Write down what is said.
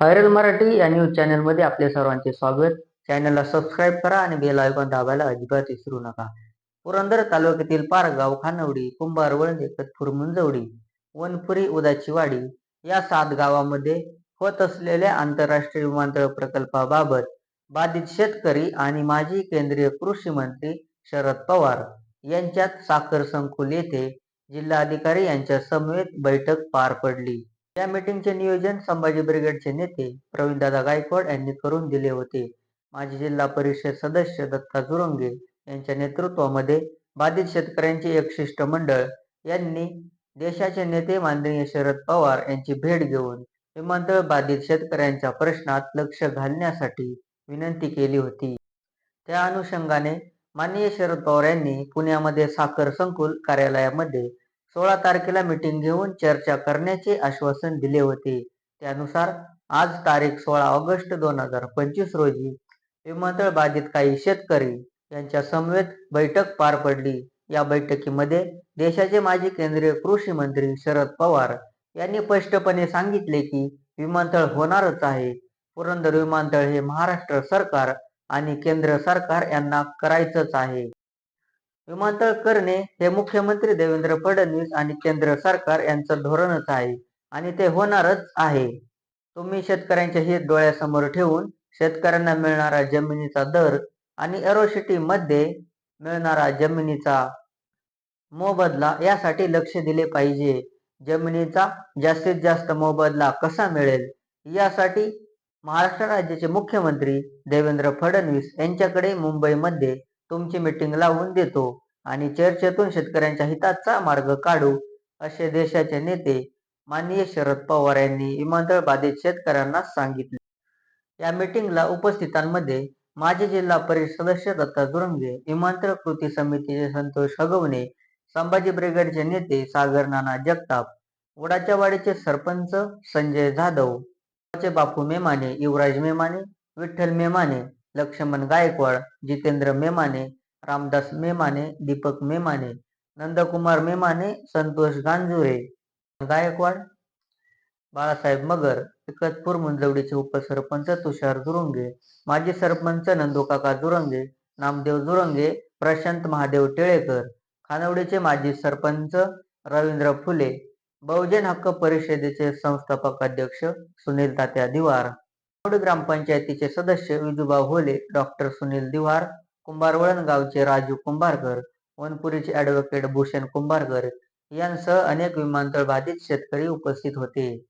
Viral Marathi या news चॅनलमध्ये आपले सर्वांचे स्वागत. चॅनलला सबस्क्राईब करा आणि बेल आयकॉन दाबायला अजिबात विसरू नका. पुरंदर तालुक्यातील पारगाव खानवडी कुंभार वळणे कतपूर मुंजवडी वनपुरी उदाचीवाडी या सात गावामध्ये होत असलेल्या आंतरराष्ट्रीय विमानतळ प्रकल्पाबाबत बाधित शेतकरी आणि माजी केंद्रीय कृषी मंत्री शरद पवार यांच्यात साखर संकुल येथे जिल्हाधिकारी यांच्या समवेत बैठक पार पडली. या मीटिंगचे नियोजन संभाजी ब्रिगेडचे नेते प्रवीणदादा गायकवाड यांनी करून दिले होते. माजी जिल्हा परिषद सदस्य दत्ता जुरंगे यांच्या नेतृत्वामध्ये बाधित शेतकऱ्यांचे एक शिष्टमंडळ यांनी देशाचे नेते माननीय शरद पवार यांची भेट घेऊन विमानतळ बाधित शेतकऱ्यांच्या प्रश्नात लक्ष घालण्यासाठी विनंती केली होती. त्या अनुषंगाने माननीय शरद पवार यांनी पुण्यामध्ये साखर संकुल कार्यालयामध्ये सोळा तारखेला मीटिंग घेऊन चर्चा करण्याचे आश्वासन दिले होते. त्यानुसार आज तारीख सोळा ऑगस्ट दोन हजार पंचवीस रोजी विमानतळ बाधित काही शेतकरी यांच्या समवेत बैठक पार पडली. या बैठकीमध्ये देशाचे माजी केंद्रीय कृषी मंत्री शरद पवार यांनी स्पष्टपणे सांगितले की विमानतळ होणारच आहे. पुरंदर विमानतळ हे महाराष्ट्र सरकार आणि केंद्र सरकार यांना करायचंच आहे. विमानतळ करणे हे मुख्यमंत्री देवेंद्र फडणवीस आणि केंद्र सरकार यांचं धोरणच आहे आणि ते होणारच आहे. तुम्ही शेतकऱ्यांचे हित डोळ्यासमोर ठेवून शेतकऱ्यांना मिळणारा जमिनीचा दर आणि एरोसिटी मध्ये मिळणारा जमिनीचा मोबदला यासाठी लक्ष दिले पाहिजे. जमिनीचा जास्तीत जास्त मोबदला कसा मिळेल? यासाठी महाराष्ट्र राज्याचे मुख्यमंत्री देवेंद्र फडणवीस यांच्याकडे मुंबईमध्ये तुमची मीटिंग लावून देतो आणि चर्चेतून शेतकऱ्यांच्या हिताचा मार्ग काढू असे देशाचे नेते माननीय शरद पवार यांनी विमानतळ बाधित शेतकऱ्यांना सांगितले. या मिटिंगला उपस्थितांमध्ये माजी जिल्हा परिषद सदस्य दत्ता दुरंगे विमानतळ कृती समितीचे संतोष हगवणे संभाजी ब्रिगेडचे नेते सागर नाना जगताप उडाच्या वाडीचे सरपंच संजय जाधव बापू मेमाने युवराज मेमाने विठ्ठल मेमाने लक्ष्मण गायकवाड जितेंद्र मेमाने रामदास मेमाने दीपक मेमाने नंदकुमार मेमाने संतोष गांजुरे गायकवाड बाळासाहेब मगर इकतपूर मुंजवडीचे उपसरपंच तुषार दुरुंगे माजी सरपंच नंदोकाका जुरंगे नामदेव जुरंगे प्रशांत महादेव टिळेकर खानवडीचे माजी सरपंच रवींद्र फुले बहुजन हक्क परिषदेचे संस्थापक अध्यक्ष सुनील तात्या दिवार. ग्रामपंचायतीचे सदस्य विजूबा होले डॉक्टर सुनील दिवार कुंभारवळण गावचे राजू कुंभारकर वनपुरीचे ॲडव्होकेट भूषण कुंभारकर यांसह अनेक विमानतळ बाधित शेतकरी उपस्थित होते.